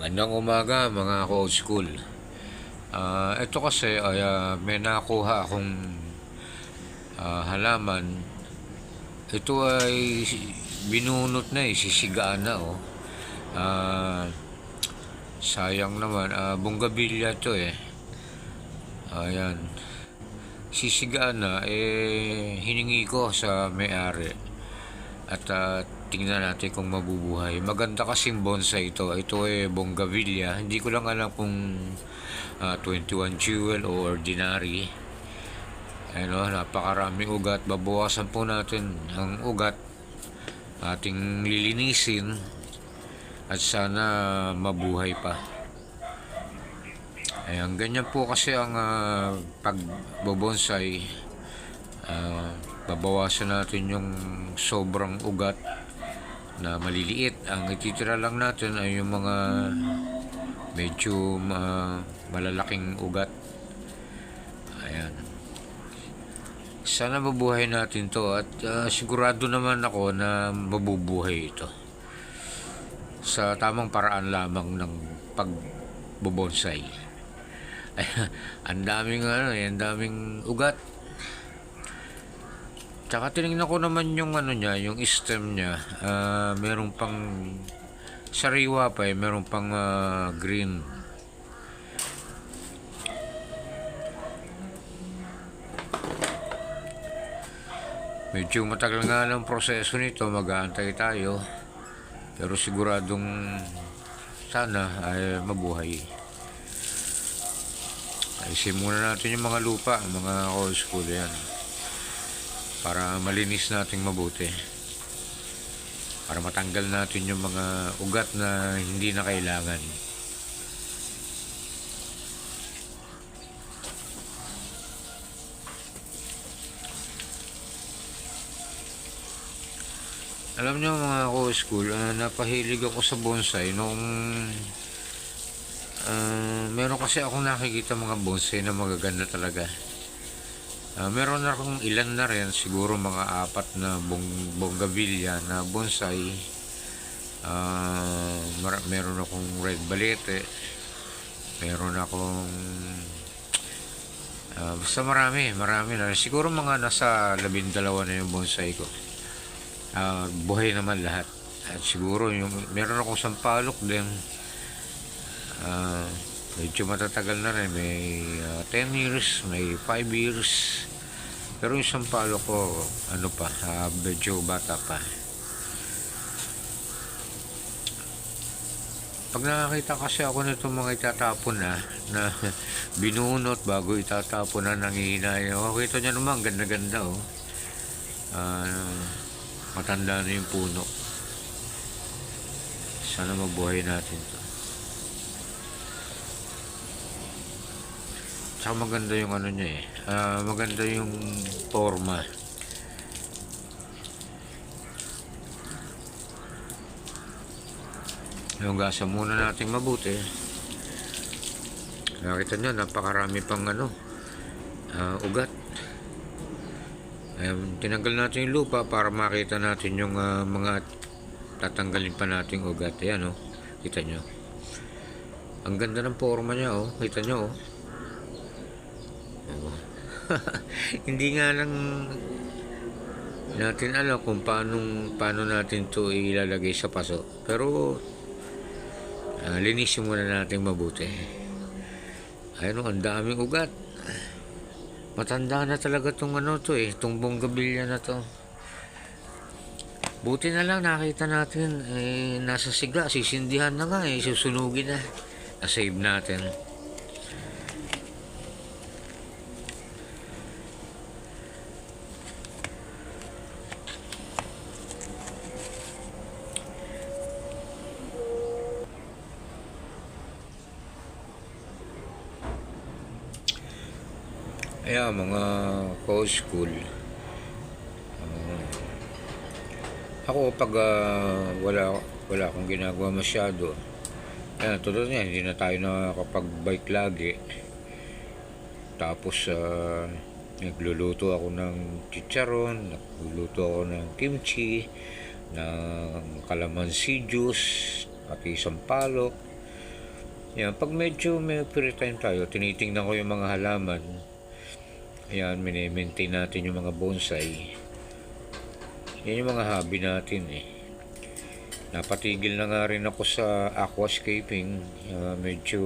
Magandang umaga mga ka-old school. Ah, ito kasi ay ah, may nakuha akong ah, halaman. Ito ay binunot na eh, sisigaan na oh. Ah, sayang naman, ah, bonggabilya to eh. Ayan. Sisigaan na, eh, hiningi ko sa may-ari. At ah, tingnan natin kung mabubuhay. Maganda kasing bonsai ito. Ito ay bonggavilya. Hindi ko lang alam kung ah, 21 jewel o ordinary. Ano, napakaraming ugat. Babawasan po natin ang ugat. Ating lilinisin. At sana mabuhay pa. Ayan, ganyan po kasi ang uh, pagbobonsai. Ah, babawasan natin yung sobrang ugat na maliliit. Ang ititira lang natin ay yung mga medyo ma- malalaking ugat. Ayan. Sana mabuhay natin to at ah, sigurado naman ako na mabubuhay ito. Sa tamang paraan lamang ng pagbobonsai. ang daming ano, eh, ang daming ugat. Tsaka tinignan ko naman yung ano niya, yung stem niya. Ah, merong pang sariwa pa eh, merong pang ah, green. Medyo matagal nga ng proseso nito, mag-aantay tayo. Pero siguradong sana ay mabuhay. Ayusin muna natin yung mga lupa, mga old school yan para malinis nating mabuti. Para matanggal natin yung mga ugat na hindi na kailangan. Alam niyo mga ko-school uh, napahilig ako sa bonsai. Nung uh, meron kasi akong nakikita mga bonsai na magaganda talaga Ah, meron na akong ilan na rin, siguro mga apat na bong, na bonsai. Ah, mar- meron akong red balete. Meron akong ah, basta marami, marami na. Siguro mga nasa labindalawa na yung bonsai ko. Ah, buhay naman lahat. At siguro yung meron akong sampalok din. Ah, medyo matatagal na rin. May ah, 10 years, may 5 years. Pero yung sampalo ko, ano pa, ah, medyo bata pa. Pag nakakita kasi ako nito mga itatapon na, na binunot bago itatapon na nangihinay. Oh, kita niya naman, ganda-ganda oh. Ah, matanda na yung puno. Sana mabuhay natin to. Tsaka maganda yung ano niya eh. Ah, maganda yung forma. Yung gasa muna natin mabuti. Nakita nyo, napakarami pang ano, ah, ugat. Ayan, tinanggal natin yung lupa para makita natin yung ah, mga tatanggalin pa nating ugat. Ayan, oh. Kita nyo. Ang ganda ng forma niya, oh. Kita nyo, oh. Oo. Hindi nga lang natin alam kung paano, paano natin to ilalagay sa paso. Pero uh, linisin muna natin mabuti. Ayun, ang daming ugat. Matanda na talaga tong ano to eh, tong bonggabilya na to. Buti na lang nakita natin eh, nasa siga, sisindihan na nga eh, susunugin na. Na-save natin. Ayan, mga co-school. Ah, ako, pag ah, wala, wala akong ginagawa masyado, ayan, totoo niya, hindi na tayo nakakapag-bike lagi. Tapos, ah, nagluluto ako ng chicharon, nagluluto ako ng kimchi, ng calamansi juice, pati sampalok. Yan, pag medyo may free time tayo, tinitingnan ko yung mga halaman. Ayan, mini-maintain natin yung mga bonsai. Yan yung mga hobby natin eh. Napatigil na nga rin ako sa aquascaping. Ah, medyo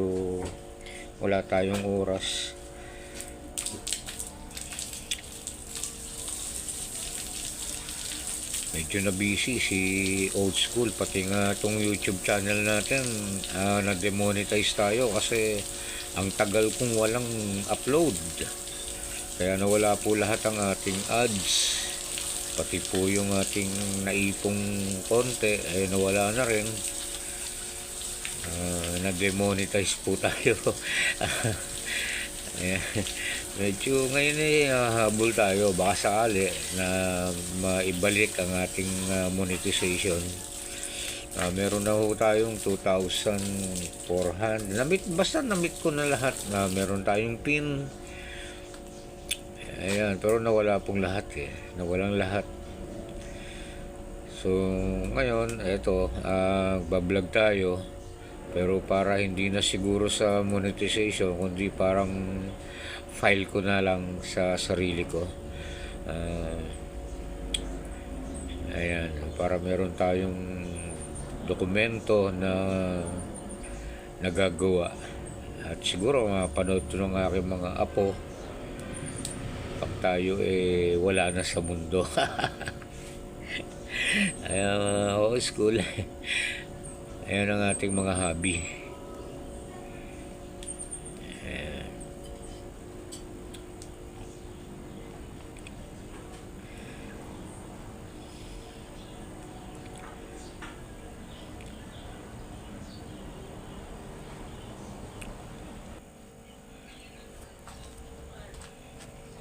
wala tayong oras. Medyo na busy si old school pati nga itong YouTube channel natin ah, na-demonetize tayo kasi ang tagal kong walang upload. Kaya nawala po lahat ang ating ads. Pati po yung ating naipong konti ay nawala na rin. Ah, na-demonetize po tayo. Ayan. Medyo ngayon eh, habol tayo. Baka sakali na maibalik ang ating ah, monetization. Ah, meron na ho tayong 2,400. Namit, basta namit ko na lahat na meron tayong pin. Ayan, pero nawala pong lahat eh. Nawalang lahat. So, ngayon, eto, ah, bablog tayo. Pero para hindi na siguro sa monetization, kundi parang file ko na lang sa sarili ko. Ah, ayan, para meron tayong dokumento na nagagawa. At siguro mapanood to ng aking mga apo tayo eh wala na sa mundo. Mga old school. Ayan ang ating mga hobby.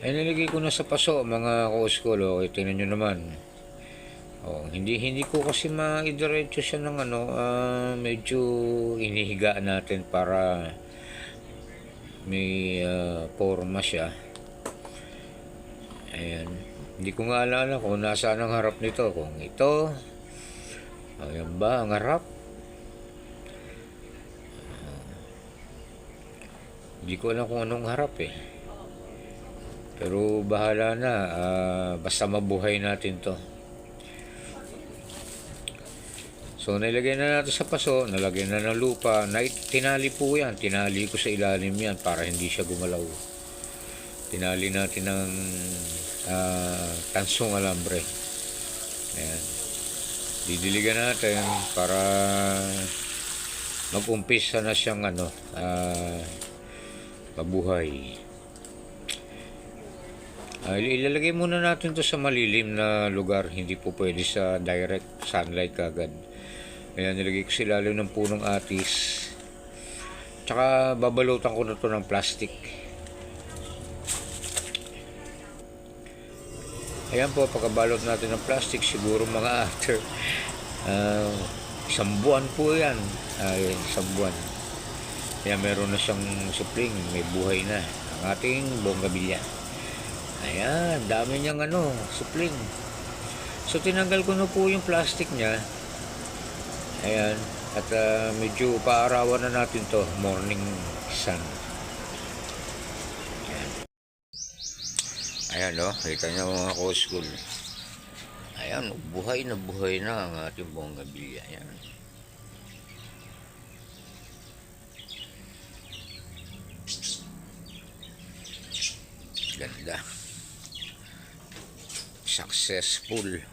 Ay, nilagay ko na sa paso, mga ka-school. Okay, tingnan nyo naman. Oh, hindi hindi ko kasi maidiretso siya ng ano, ah, medyo inihiga natin para may ah, forma siya. Ayan. Hindi ko nga alala kung nasaan ang harap nito. Kung ito, ayan ba ang harap? Hindi ko alam kung anong harap eh. Pero bahala na, ah, basta mabuhay natin to. So, nilagay na natin sa paso, nalagay na ng lupa. Na, tinali po yan. Tinali ko sa ilalim yan para hindi siya gumalaw. Tinali natin ng ah, tansong alambre. Ayan. Didiligan natin para mag-umpisa na siyang ano, ah, mabuhay. Ah, ilalagay muna natin to sa malilim na lugar. Hindi po pwede sa direct sunlight kagad. Ayan, nilagay ko sa ilalim ng punong atis. Tsaka babalutan ko na to ng plastic. Ayan po, pagkabalot natin ng plastic, siguro mga after ah, isang buwan po yan. Ay, isang buwan. Kaya meron na siyang supling, may buhay na. Ang ating bonggabilya. Ayan, dami niyang ano, supling. So tinanggal ko na po yung plastic niya. Ayan, at ah, medyo paarawan na natin to, morning sun. Ayan. Ayan o, kita niyo mga ko-school. Ayan, buhay na buhay na ang ating bonggabilya. Ayan. Ganda. Successful.